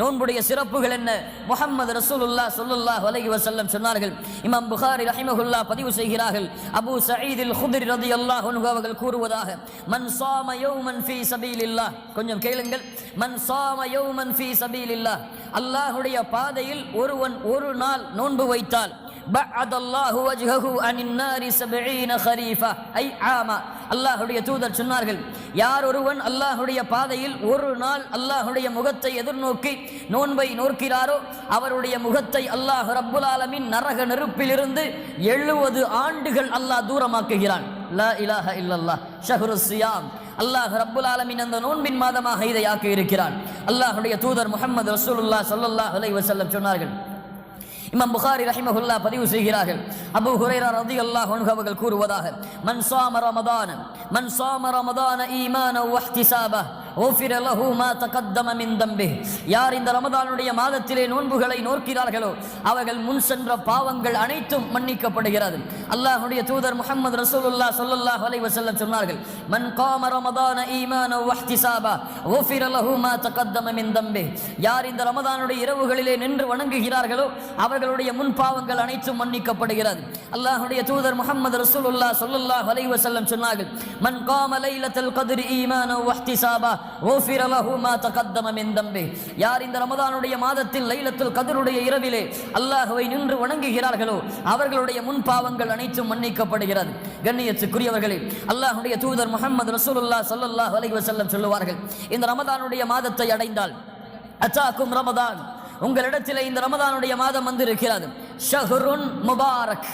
நோன்புடைய சிறப்புகள் என்ன? முஹம்மது ரசூலுல்லா சொல்லுல்லா வலகி வசல்லம் சொன்னார்கள். இமாம் புகாரி ரஹிமகுல்லா பதிவு செய்கிறார்கள். அபு சயீதில் ஹுதிர் ரதி அல்லாஹ் அவர்கள் கூறுவதாக மன் சாம யௌமன் ஃபீ இல்லா கொஞ்சம் கேளுங்கள். மன் சாம யௌமன் ஃபீ இல்லா அல்லாஹ்வுடைய பாதையில் ஒருவன் ஒரு நாள் நோன்பு வைத்தால் بعد الله وجهه عن النار سبعين خريفة أي عاما அல்லாஹுடைய தூதர் சொன்னார்கள் யார் ஒருவன் அல்லாஹுடைய பாதையில் ஒரு நாள் அல்லாஹுடைய முகத்தை எதிர்நோக்கி நோன்பை நோக்கிறாரோ அவருடைய முகத்தை அல்லாஹ் ரப்புல் ஆலமின் நரக நெருப்பிலிருந்து எழுபது ஆண்டுகள் அல்லாஹ் தூரமாக்குகிறான் லா இலாஹ இல்லல்லாஹ் ஷஹ்ரு சியாம் அல்லாஹ் ரப்புல் ஆலமின் அந்த நோன்பின் மாதமாக இதை ஆக்கி இருக்கிறான் அல்லாஹுடைய தூதர் முஹம்மது ரசூலுல்லாஹ் ஸல்லல்லாஹு அலைஹி வஸல்லம் சொன்னார்கள் இமாம் புகாரி ரஹிமஹுல்லா பதிவு செய்கிறார்கள் அபு ஹுரைரா ரலியல்லாஹு அன்ஹு அவர்கள் கூறுவதாக மன் சாம ரமதான மன் சாம ரமதான ஈமான வஹ்திசாபா மா தகத்தம யார் இந்த ரமதானுடைய மாதத்திலே நோன்புகளை நோக்கிறார்களோ அவர்கள் முன் சென்ற பாவங்கள் அனைத்தும் மன்னிக்கப்படுகிறது. அல்லாஹுடைய தூதர் முகமது ரசூலுல்லாஹ் ஸல்லல்லாஹு அலைஹி வஸல்லம் சொன்னார்கள் மன் காம ரமதான ஈமான வஹ்திசாபா ஓஃபிர லஹு மா தகத்தம மின் யார் இந்த ரமதானுடைய இரவுகளிலே நின்று வணங்குகிறார்களோ அவர்களுடைய முன் பாவங்கள் அனைத்தும் மன்னிக்கப்படுகிறது. அல்லாஹ்வுடைய தூதர் முகமது ரசூலுல்லாஹ் ஸல்லல்லாஹு அலைஹி வஸல்லம் சொன்னார்கள் மன் காம லைலத்துல் கத்ரி ஈமான வஹ்திசாபா தம்பி. யார் இந்த ரமதானுடைய மாதத்தில் லைலத்துல் கதருடைய இரவிலே அல்லாஹுவை நின்று வணங்குகிறார்களோ அவர்களுடைய முன் பாவங்கள் அனைத்தும் மன்னிக்கப்படுகிறது. கண்ணியத்துக்குரியவர்களே அல்லாஹுடைய தூதர் முகமது ரசூலுல்லா சல்லல்லாஹ் அலைஹி செல்லம் சொல்லுவார்கள் இந்த ரமதானுடைய மாதத்தை அடைந்தால் அச்சாக்கும் ரமதான் உங்களிடத்தில் இந்த ரமதானுடைய மாதம் வந்து இருக்கிறது ஷஹ்ருன் முபாரக்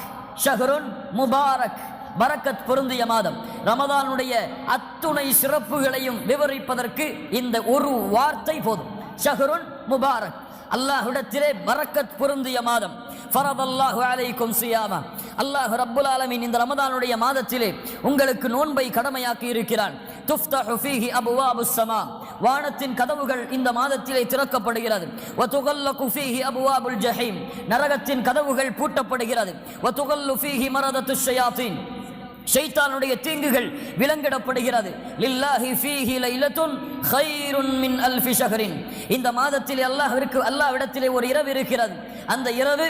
ஷஹ்ருன் முபாரக். பரக்கத் பொருந்திய மாதம். ரமதானுடைய அத்துணை சிறப்புகளையும் விவரிப்பதற்கு இந்த ஒரு வார்த்தை போதும். ஷஹ்ருன் முபாரக். அல்லாஹ்விடத்திலே பரக்கத் பொருந்திய மாதம். ஃபரதல்லாஹு அலைக்கும் சியாமா. அல்லாஹ் ரப்புல் ஆலமின் இந்த ரமதானுடைய மாதத்திலே உங்களுக்கு நோன்பை கடமையாக்கி இருக்கிறான். துஃப்தஹு ஃபீஹி அபுவாபு சமா. வானத்தின் கதவுகள் இந்த மாதத்திலே திறக்கப்படுகிறது. வதுகல்லகு ஃபீஹி அபுவாபுல் ஜஹீம். நரகத்தின் கதவுகள் பூட்டப்படுகிறது. வதுகல்லு ஃபீஹி மரதத்து ஷயாத்தீன். ஷைத்தானுடைய தீங்குகள் விலங்கிடப்படுகிறது. லில்லாஹி ஃபீஹி லைலத்துன் கைருன் மின் அல்ஃபி ஷஹரின். இந்த மாதத்தில் அல்லாஹ்விற்கு அல்லாஹ்விடத்திலே ஒரு இரவு இருக்கிறது. அந்த இரவு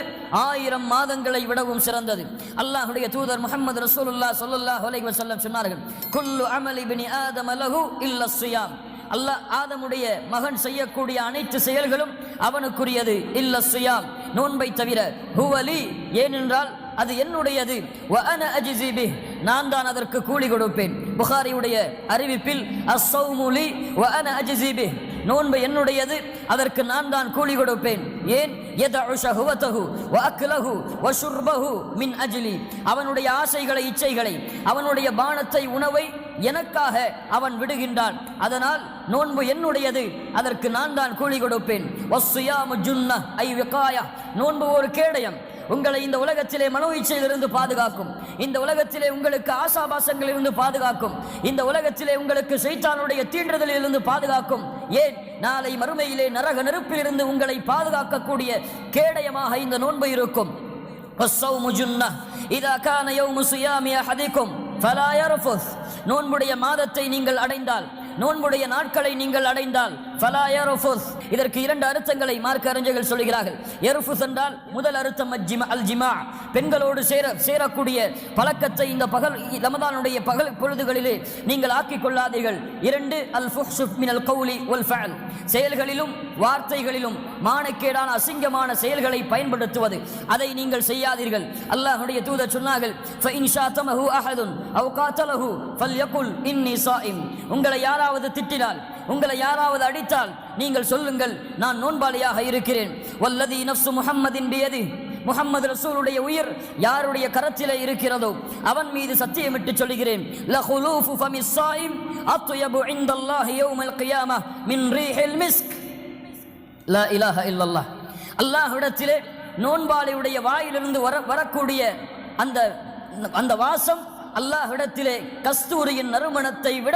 ஆயிரம் மாதங்களை விடவும் சிறந்தது. அல்லாஹுடைய தூதர் முகமது ரசூலுல்லாஹ் சொல்லுல்லா அலைஹி வஸல்லம் சொன்னார்கள் குல்லு அமலி பினி ஆதம் அலகு இல்ல சுயாம் அல்லாஹ் ஆதமுடைய மகன் செய்யக்கூடிய அனைத்து செயல்களும் அவனுக்குரியது இல்ல சுயாம் நோன்பை தவிர ஹுவலி ஏனென்றால் அது என்னுடையது. நான் தான் அதற்கு கூலி கொடுப்பேன். புகாரியுடைய அறிவிப்பில் அஸ்ஸௌமுலி வ நோன்பு என்னுடையது அதற்கு நான் தான் கூலி கொடுப்பேன். ஏன்? வ வ மின் அஜிலி. அவனுடைய ஆசைகளை இச்சைகளை அவனுடைய பானத்தை உணவை எனக்காக அவன் விடுகின்றான். அதனால் நோன்பு என்னுடையது அதற்கு நான் தான் கூலி கொடுப்பேன். ஐ நோன்பு ஒரு கேடயம். உங்களை இந்த உலகத்திலே மன பாதுகாக்கும். இந்த உலகத்திலே உங்களுக்கு ஆசாபாசங்களிலிருந்து பாதுகாக்கும். இந்த உலகத்திலே உங்களுக்கு சைத்தானுடைய தீண்டுதலிலிருந்து பாதுகாக்கும். ஏன்? நாளை மறுமையிலே நரக நெருப்பிலிருந்து உங்களை பாதுகாக்கக்கூடிய கேடயமாக இந்த நோன்பு இருக்கும். நோன்புடைய மாதத்தை நீங்கள் அடைந்தால் நோன்புடைய நாட்களை நீங்கள் அடைந்தால் இதற்கு இரண்டு அர்த்தங்களை மார்க்க அறிஞர்கள் சொல்கிறார்கள். எரோஃபுஸ் என்றால் முதல் அர்த்தம் அஜ்ஜிமா அல் ஜிமா பெண்களோடு சேர சேரக்கூடிய பழக்கத்தை இந்த பகல் ரமதானுடைய பகல் பொழுதுகளிலே நீங்கள் ஆக்கிக் கொள்ளாதீர்கள் இரண்டு அல் ஃபுஹ்ஷுப் மினல் கௌலி வல் ஃபேல் செயல்களிலும் வார்த்தைகளிலும் மானக்கேடான அசிங்கமான செயல்களை பயன்படுத்துவது. அதை நீங்கள் செய்யாதீர்கள். அல்லாஹுடைய தூதர் சொன்னார்கள் ஃபஇன் ஷாத்தமஹு அஹதுன் அவ் காத்தலஹு ஃபல்யகுல் இன்னி ஸாயிம் உங்களை யாராவது திட்டினால் உங்களை யாராவது அடித்தால் நீங்கள் சொல்லுங்கள் நான் நோன்பாளியாக இருக்கிறேன். வல்லதி நஃப்சு முகம்மதின் பியது. முகமது ரசூலுடைய உயிர் யாருடைய கரத்திலே இருக்கிறதோ அவன் மீது சத்தியமிட்டு சொல்கிறேன் லஹுலூஃபு ஃபமிஸ் அத்யபு இன்தல்லாஹி யௌமல் கியாமah மின் ரீஹில் மிஸ்க். லா இலாஹ இல்லல்லாஹ். அல்லாஹ்விடத்திலே நோன்பாளியுடைய வாயிலிருந்து வர வரக்கூடிய அந்த அந்த வாசம் அல்லாஹ்விடத்திலே கஸ்தூரியின் நறுமணத்தை விட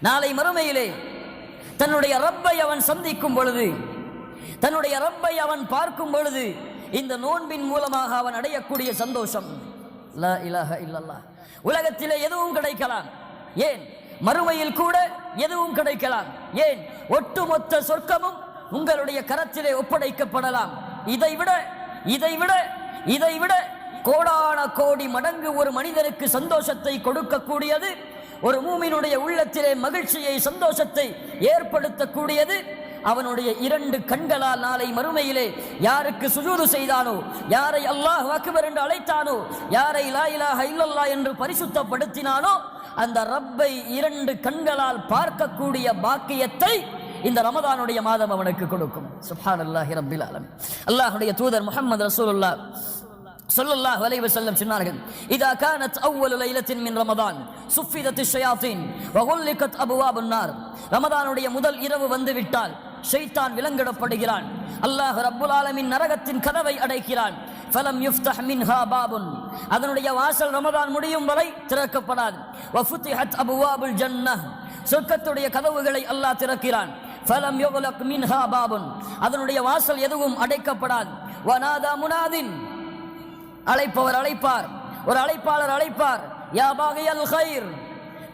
நாளை மறுமையிலே தன்னுடைய ரப்பை அவன் சந்திக்கும் பொழுது தன்னுடைய ரப்பை அவன் பார்க்கும் பொழுது இந்த நோன்பின் மூலமாக அவன் அடையக்கூடிய சந்தோஷம். உலகத்திலே எதுவும் கிடைக்கலாம். ஏன்? மறுமையில் கூட எதுவும் கிடைக்கலாம். ஏன்? ஒட்டுமொத்த சொர்க்கமும் உங்களுடைய கரத்திலே ஒப்படைக்கப்படலாம். இதை விட இதை விட இதை விட கோடான கோடி மடங்கு ஒரு மனிதனுக்கு சந்தோஷத்தை கொடுக்கக்கூடியது ஒரு மூமினுடைய உள்ளத்திலே மகிழ்ச்சியை சந்தோஷத்தை ஏற்படுத்தக்கூடியது. அவனுடைய இரண்டு கண்களால் நாளை மறுமையிலே யாருக்கு சுஜூது செய்தானோ யாரை அல்லாஹ் அக்பர் என்று அழைத்தானோ யாரை லா இலாஹ இல்லல்லா என்று பரிசுத்தப்படுத்தினானோ அந்த ரப்பை இரண்டு கண்களால் பார்க்கக்கூடிய பாக்கியத்தை இந்த ரமதானுடைய மாதம் அவனுக்கு கொடுக்கும். சுஹான் அல்லாஹி ரபில் அலம் அல்லாஹுடைய தூதர் முகமது ரசூலுல்லாஹ் சொல்லல்லாஹ் அலைஹி செல்லும் சொன்னார்கள் இதா கானத் அவ்வலு லைலத்தின் மின் ரமதான் சுஃபிதத்து ஷயாத்தின் வகுல்லிகத் அபுவாபுன் நார். ரமதானுடைய முதல் இரவு வந்து விட்டால் ஷைத்தான் விலங்கிடப்படுகிறான். அல்லாஹ் ரப்புல் ஆலமின் நரகத்தின் கதவை அடைக்கிறான். ஃபலம் யுஃப்தஹ் மின்ஹா பாபுன். அதனுடைய வாசல் ரமதான் முடியும் வரை திறக்கப்படாது. வஃபுத்திஹத் அபுவாபுல் ஜன்னஹ். சொர்க்கத்துடைய கதவுகளை அல்லாஹ் திறக்கிறான். ஃபலம் யுகலக் மின்ஹா பாபுன். அதனுடைய வாசல் எதுவும் அடைக்கப்படாது. வனாதா முனாதின். அழைப்பவர் அழைப்பார். ஒரு அழைப்பாளர் அழைப்பார். யாபாகையல் ஹைர்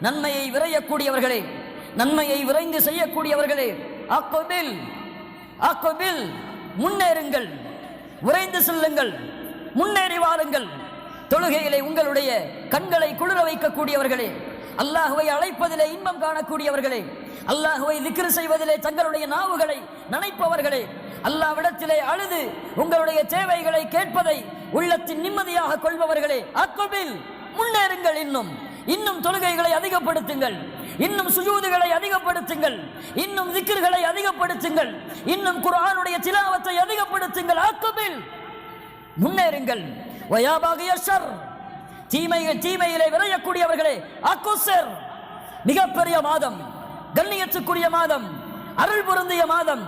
நன்மையை விரையக்கூடியவர்களே. நன்மையை விரைந்து செய்யக்கூடியவர்களே. அக்குபில். அக்குபில். முன்னேறுங்கள். விரைந்து செல்லுங்கள். முன்னேறி வாருங்கள். தொழுகையிலே உங்களுடைய கண்களை குளிர வைக்கக்கூடியவர்களே. அல்லாஹுவை அழைப்பதிலே இன்பம் காணக்கூடியவர்களே. அல்லாஹுவை திக்ரு செய்வதிலே தங்களுடைய நாவுகளை நனைப்பவர்களே. அல்லாவிடத்திலே அழுது உங்களுடைய தேவைகளை கேட்பதை உள்ளத்தின் நிம்மதியாக கொள்பவர்களே அக்பபில் முன்னேறுங்கள் இன்னும். இன்னும் தொழுகைகளை அதிகப்படுத்துங்கள். இன்னும் சுஜூதுகளை அதிகப்படுத்துங்கள். இன்னும் திக்கர்களை அதிகப்படுத்துங்கள். இன்னும் குர்ஆனுடைய திலாவத்தை அதிகப்படுத்துங்கள். அக்குபில் முன்னேறுங்கள். வயாபாகிய ஷர் தீமை தீமையிலே விரையக்கூடியவர்களே அக்குசர் மிகப்பெரிய மாதம் கண்ணியத்துக்குரிய மாதம் அருள் பொருந்திய மாதம்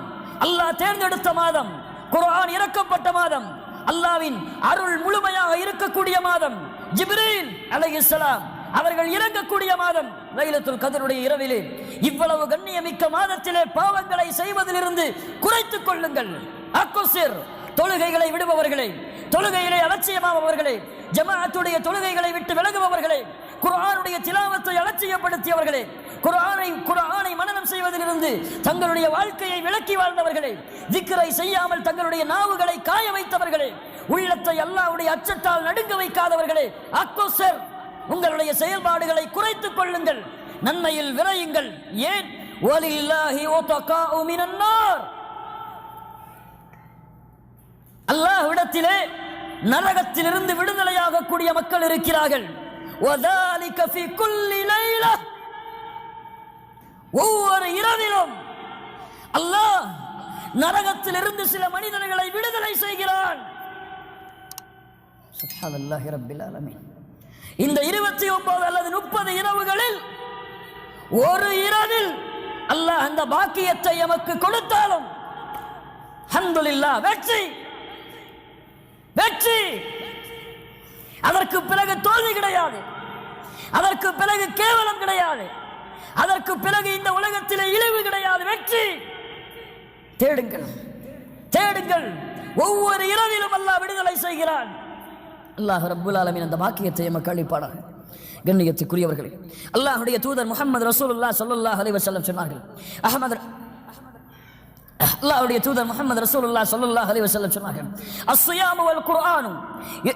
அல்லாஹ் தேர்ந்தெடுத்த மாதம் குர்ஆன் இறக்கப்பட்ட மாதம் அல்லாவின் அருள் முழுமையாக இருக்கக்கூடிய மாதம். ஜிப்ரீல் அலைஹிஸ்ஸலாம் அவர்கள் இறங்கக்கூடிய மாதம் லைலத்துல் கதருடைய இரவிலே. இவ்வளவு கண்ணியமிக்க மாதத்திலே பாவங்களை செய்வதிலிருந்து குறைத்துக் கொள்ளுங்கள். அக்கோசிர் தொழுகைகளை விடுபவர்களே தொழுகைகளை அலட்சியமாபவர்களே ஜமாஅத்துடைய தொழுகைகளை விட்டு விலகுபவர்களை குரானுடைய திலாவத்தை அலட்சியப்படுத்தியவர்களே குரானை குரானை மனநம் செய்வதிலிருந்து தங்களுடைய வாழ்க்கையை விலக்கி வாழ்ந்தவர்களே திக்ரை செய்யாமல் தங்களுடைய நாவுகளை காய வைத்தவர்களே உள்ளத்தை அல்லாவுடைய அச்சத்தால் நடுங்க வைக்காதவர்களே அக்கோசர் உங்களுடைய செயல்பாடுகளை குறைத்துக் கொள்ளுங்கள் நன்மையில் விரையுங்கள் ஏன்? வலில்லாஹி உதகாஉ அல்லாஹ்விடத்திலே நரகத்திலிருந்து விடுதலையாகக்கூடிய மக்கள் இருக்கிறார்கள். وَذَلِكَ فِي كُلِّ لَيْلَةٍ ஒவ்வொரு இரவிலும் அல்லாஹ் நரகத்திலிருந்து சில மனிதர்களை விடுதலை செய்கிறான் சுப்ஹானல்லாஹி ரப்பில் ஆலமீன் இந்த இருபத்தி ஒன்பது அல்லது முப்பது இரவுகளில் ஒரு இரவில் அல்லாஹ் அந்த பாக்கியத்தை எமக்கு கொடுத்தாலும் அல்ஹம்துலில்லாஹ் வெற்றி வெற்றி அதற்கு பிறகு தோல்வி கிடையாது அதற்கு பிறகு கேவலம் கிடையாது. அதற்கு பிறகு இந்த உலகத்திலே இழிவு கிடையாது. வெற்றி! தேடுங்கள். தேடுங்கள். ஒவ்வொரு இரவிலும் அல்லாஹ் விடுதலை செய்கிறான். அல்லாஹ் ரப்புல் ஆலமின் அந்த வாக்கியத்தை எமக்கு அளிப்பானாக. கண்ணியத்துக்குரியவர்களே அல்லாஹுடைய தூதர் முஹம்மது ரசூலுல்லாஹ் ஸல்லல்லாஹு அலைஹி செல்லம் சொன்னார்கள். அஹமது அல்லாஹ்வுடைய தூதர் முகமது ரசூலுல்லாஹ் ஸல்லல்லாஹு அலைஹி வஸல்லம் சொன்னார்கள். அஸ்ஸியாமு வல் குர்ஆனு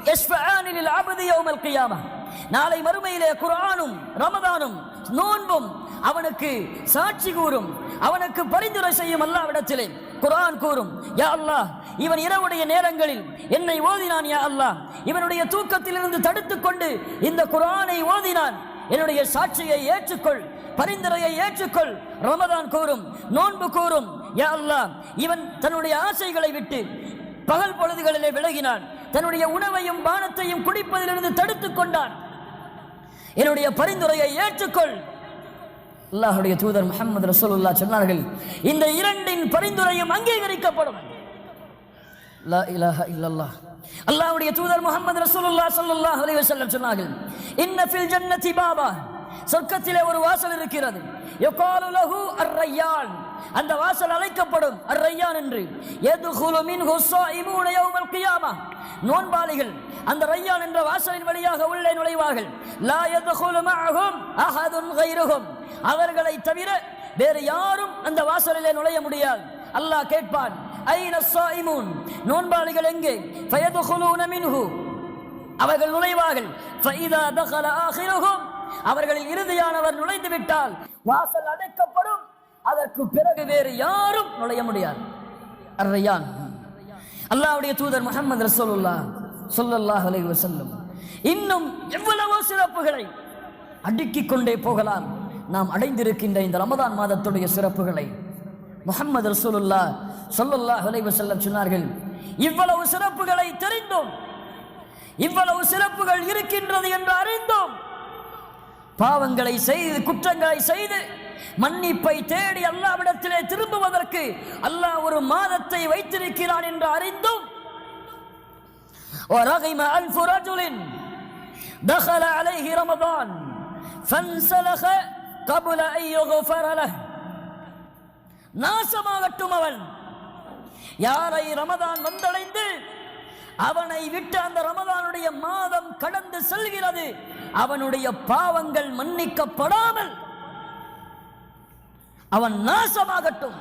யஸ்ஃபஆனி லில் அப்தி யௌமல் கியாமah நாளை மறுமையிலே குரானும் ரமதானும் நோன்பும் அவனுக்கு சாட்சி கூறும் அவனுக்கு பரிந்துரை செய்யும் அல்லாவிடத்திலே குரான் கூறும். யா அல்லாஹ் இவன் இரவுடைய நேரங்களில் என்னை ஓதினான் யா அல்லாஹ். இவனுடைய தூக்கத்திலிருந்து தடுத்து கொண்டு இந்த குரானை ஓதினான். என்னுடைய சாட்சியை ஏற்றுக்கொள் பரிந்துரையை ஏற்றுக்கொள் ரமதான் கூறும் நோன்பு கூறும். யா அல்லாஹ் இவன் தன்னுடைய ஆசைகளை விட்டு பகல் பொழுதுகளிலே விலகினான். தன்னுடைய உணவையும் பானத்தையும் குடிப்பதிலிருந்து தடுத்து கொண்டான் என்னுடைய பரிந்துரையை ஏற்றுக்கொள். அல்லாஹுடைய தூதர் முகமது ரசூலுல்லா சொன்னார்கள் இந்த இரண்டின் பரிந்துரையும் அங்கீகரிக்கப்படும். லா இலாஹ இல்லல்லாஹ். அல்லாஹ்வுடைய தூதர் முகமது ரசூலுல்லா ஸல்லல்லாஹு அலைஹி வஸல்லம் சொன்னார்கள் இன்ன ஃபில் ஜன்னதி பாபா. சொர்க்கத்திலே ஒரு வாசல் இருக்கிறது. யகாலு லஹு அர்-ரையான். அந்த வாசல் அழைக்கப்படும். ரையான் என்று. யதுகுலு மின்ஹு ஸாயிமூன யௌமல் கியாமா. நோன்பாளிகள் அந்த ரையான் என்ற வாசலின் வழியாக உள்ளே நுழைவார்கள். லா எது மஅஹும் அஹதுன் கைருகும் அவர்களை தவிர வேறு யாரும் அந்த வாசலிலே நுழைய முடியாது. அல்லாஹ் கேட்பான் ஐன சாயிமூன்? நோன்பாளிகள் எங்கே? ஃபயது ஃபயதுகுலூன மின்ஹு. அவர்கள் நுழைவார்கள். ஃபைதா தகல ஆகிருஹும் அவர்களில் இறுதியானவர் நுழைந்து விட்டால் வாசல் அடைக்கப்படும். அதற்கு பிறகு வேறு யாரும் நுழைய முடியாது. அர்ரையான். அல்லாஹ்வுடைய தூதர் முகமது ரசோல்லா சொல்லல்லாஹ் அலைஹி வஸல்லம் இன்னும் எவ்வளவோ சிறப்புகளை அடுக்கிக் கொண்டே போகலாம். நாம் அடைந்திருக்கின்ற இந்த ரமதான் மாதத்துடைய சிறப்புகளை முஹம்மது ரசூலுல்லா சொல்லல்லா அலைஹி வஸல்லம் சொன்னார்கள். இவ்வளவு சிறப்புகளை தெரிந்தோம். இவ்வளவு சிறப்புகள் இருக்கின்றது என்று அறிந்தோம். பாவங்களை செய்து குற்றங்களை செய்து மன்னிப்பை தேடி அல்லாவிடத்திலே திரும்புவதற்கு அல்லாஹ் ஒரு மாதத்தை வைத்திருக்கிறான் என்று அறிந்தும் ورغم ألف رجل دخل عليه رمضان فانسلخ قبل أن يغفر له நாசமாகட்டும் அவன் யாரை ரமதான் வந்தடைந்து அவனை விட்டு அந்த ரமதானுடைய மாதம் கடந்து செல்கிறது. அவனுடைய பாவங்கள் மன்னிக்கப்படாமல் அவன் நாசமாகட்டும்.